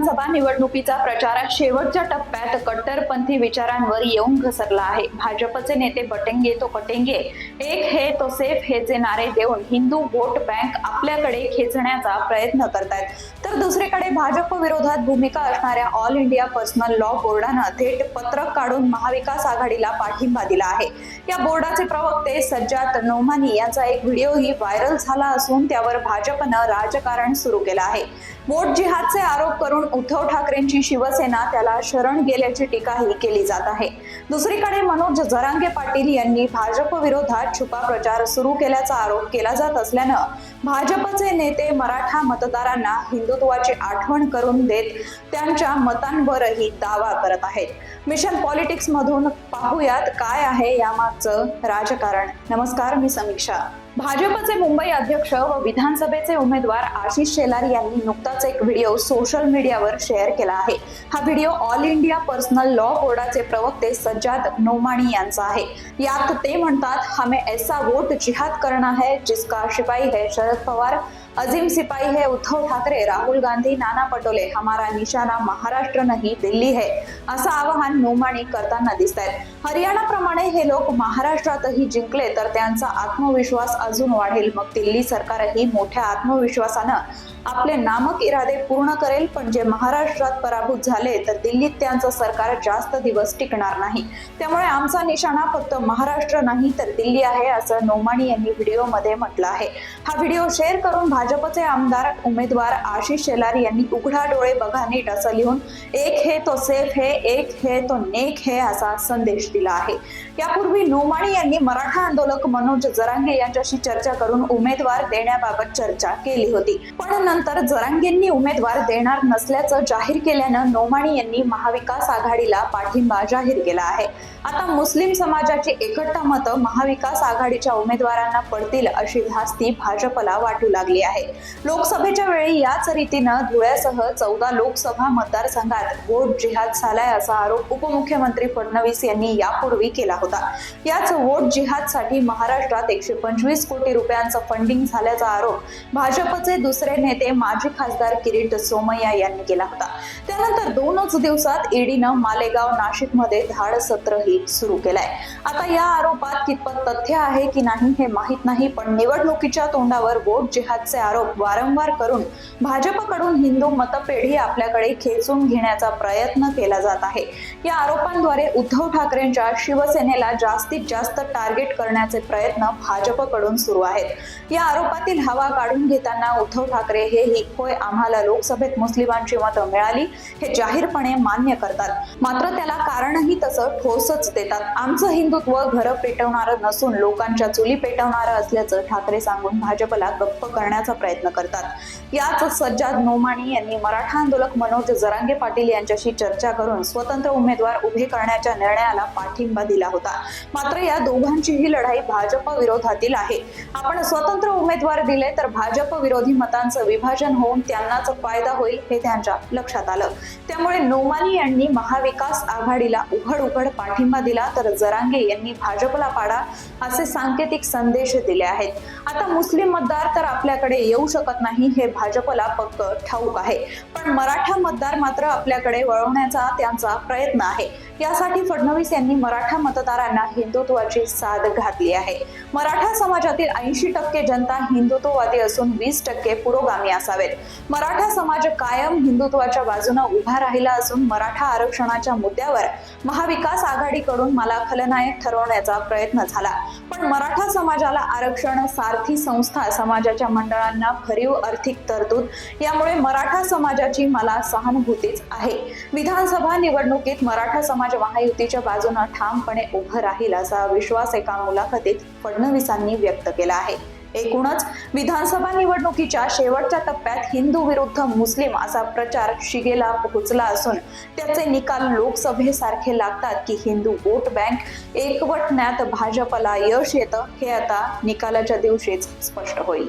विधानसभा निवडणुकीचा प्रचार शेवटच्या टप्प्यात कट्टरपंथी विचारांवर येऊन घसरला आहे. भाजपचे नेते बटेंगे तो कटेंगे एक हे तो सेफ हेचे जे नारे देऊन हिंदू वोट बँक आपल्याकडे खेचण्याचा प्रयत्न करतायत. तर दुसरीकडे भाजप विरोधात भूमिका असणाऱ्या ऑल इंडिया पर्सनल लॉ बोर्डानं थेट पत्रक काढून महाविकास आघाडीला पाठिंबा दिला आहे. या बोर्डाचे प्रवक्ते सज्जात नोमानी यांचा एक व्हिडिओही व्हायरल झाला असून त्यावर भाजपनं राजकारण सुरू केलं आहे. वोट जिहादचे आरोप करून उद्धव ठाकरेंची शिवसेना त्याला शरण गेल्याची टीकाही केली जात आहे. दुसरीकडे मनोज जरांगे पाटील यांनी भाजप विरोधात छुपा प्रचार सुरू केल्याचा आरोप केला जात असल्यानं भाजपचे नेते मराठा मतदारांना हिंदुत्वाची आठवण करून देत त्यांच्या मतांवरही दावा करत आहेत. मिशन पॉलिटिक्स मधून पाहूयात काय आहे यामागचं राजकारण. नमस्कार मी समीक्षा. भाजपचे मुंबई अध्यक्ष व विधानसभेचे उमेदवार आशिष शेलार यांनी नुकताच एक व्हिडिओ सोशल मीडियावर शेअर केला आहे. हा video all India personal law बोर्डाचे प्रवक्ते सज्जाद नोमाणी यांचा आहे. यात ते म्हणतात हमें ऐसा वोट जिहाद करना है जिसका शिपाई है शरद पवार अजीम सिपाही है उद्धव ठाकरे राहुल गांधी नाना पटोले हमारा निशाणा महाराष्ट्र नाही दिल्ली है. असं आवाहन नोमाणी करताना दिसत आहेत हरियाणाप्रमाणे हे लोक महाराष्ट्रातही जिंकले तर त्यांचा आत्मविश्वास अजून वाढेल. मग दिल्ली सरकारही मोठ्या आत्मविश्वासानं आपले नामक इरादे पूर्ण करेल. पण जे महाराष्ट्रात पराभूत झाले तर दिल्लीत त्यांचं सरकार जास्त दिवस टिकणार नाही. त्यामुळे आमचा निशाणा फक्त महाराष्ट्र नाही तर दिल्ली आहे असं नोमाणी यांनी व्हिडिओमध्ये म्हटलं आहे. हा व्हिडिओ शेअर करून भाजपचे आमदार उमेदवार आशिष शेलार यांनी उघडा डोळे बघा नीट असं लिहून एक हे तो सेफ हे एक हे तो नेक हे असा संदेश दिला आहे. यापूर्वी नोमाणी यांनी मराठा आंदोलक मनोज जरांगे यांच्याशी चर्चा करून उमेदवार देण्याबाबत चर्चा केली होती. पण नंतर जरांगेंनी उमेदवार देणार नसल्याचं जाहीर केल्यानं नोमाणी यांनी महाविकास आघाडीला पाठिंबा जाहीर केला आहे. आता मुस्लिम समाजाची एकट्टा मतं महाविकास आघाडीच्या उमेदवारांना पडतील अशी धास्ती भाजपला वाटू लागली आहे. लोकसभेच्या वेळी याच रीतीनं धुळ्यासह चौदा लोकसभा मतदारसंघात वोट जिहाद झालाय असा आरोप उपमुख्यमंत्री फडणवीस यांनी यापूर्वी केला होता. याच वोट जिहादसाठी महाराष्ट्रात एकशे पंचवीस कोटी रुपयांचं फंडिंग झाल्याचा आरोप भाजपचे दुसरे नेते माजी खासदार किरीट सोमय्या यांनी केला होता. त्यानंतर दोनच दिवसात ईडीनं मालेगाव नाशिकमध्ये धाड सत्रही सुरू केलंय. आता या आरोपात कितपत तथ्य आहे की नाही हे माहीत नाही पण निवडणुकीच्या तोंडावर वोट जिहादचे आरोप वारंवार करून भाजपकडून हिंदू मतपेढी आपल्याकडे खेचून घेण्याचा प्रयत्न केला जात आहे. या आरोपांद्वारे उद्धव ठाकरेंच्या शिवसेनेला जास्तीत जास्त टार्गेट करण्याचे प्रयत्न भाजपकडून सुरू आहेत. या आरोपातील हवा काढून घेताना उद्धव ठाकरे हेही होय आम्हाला लोकसभेत मुस्लिमांची मतं मिळाली हे जाहीरपणे मान्य करतात. मात्र त्याला कारणही तसं ठोसच देतात. आमचं हिंदुत्व घरं पेटवणारं नसून लोकांच्या चुली पेटवणारं असल्याचं ठाकरे सांगून भाजपला गप्प करण्याचा प्रयत्न करतात. याच सज्जाद नोमाणी यांनी मराठा आंदोलक मनोज जरांगे पाटील यांच्याशी चर्चा करून स्वतंत्र उमेदवार उभे करण्याच्या निर्णयाला पाठिंबा दिला होता. मात्र या दोघांचीही लढाई भाजप विरोधातील आहे. आपण स्वतंत्र उमेदवार दिले तर भाजप विरोधी मतांचं विभाजन होऊन त्यांनाच फायदा होईल हे त्यांच्या लक्षात आलं. त्यामुळे नोमानी यांनी महाविकास आघाडीला उघड उघड पाठिंबा दिला तर जरांगे यांनी भाजपला पाडा असे सांकेतिक संदेश दिले आहेत. आता मुस्लिम मतदार तर आपल्याकडे येऊ शकत नाही हे भाजपला पक्क ठाऊक आहे. पण मराठा मतदार मात्र आपल्याकडे वळवण्याचा त्यांचा प्रयत्न आहे. यासाठी फडणवीस यांनी मराठा मतदारांना हिंदुत्वाची साथ घातली आहे. मराठा समाजातील ऐंशी टक्के जनता हिंदुत्ववादी असून वीस टक्के पुरोगामी असावेत. मराठा समाज कायम हिंदुत्वाच्या बाजूने उभा राहिला असून मराठा आरक्षणाच्या मुद्द्यावर महाविकास आघाडीकडून मला खलनायक ठरवण्याचा प्रयत्न झाला. पण मराठा समाजाला आरक्षण सारथी संस्था समाजाच्या मंडळांना भरीव आर्थिक तरतूद यामुळे मराठा समाजाची मला सहानुभूतीच आहे. विधानसभा निवडणुकीत मराठा समाज समाज महायुतीच्या बाजूनं ठामपणे उभं राहील असा विश्वास एका मुलाखतीत फडणवीसांनी व्यक्त केला आहे. एकूणच विधानसभा निवडणुकीच्या शेवटच्या टप्प्यात हिंदू विरुद्ध मुस्लिम असा प्रचार शिगेला पोहोचला असून त्याचे निकाल लोकसभेसारखे लागतात की हिंदू वोट बँक एकवटण्यात भाजपला यश येतं हे आता निकालाच्या दिवशीच स्पष्ट होईल.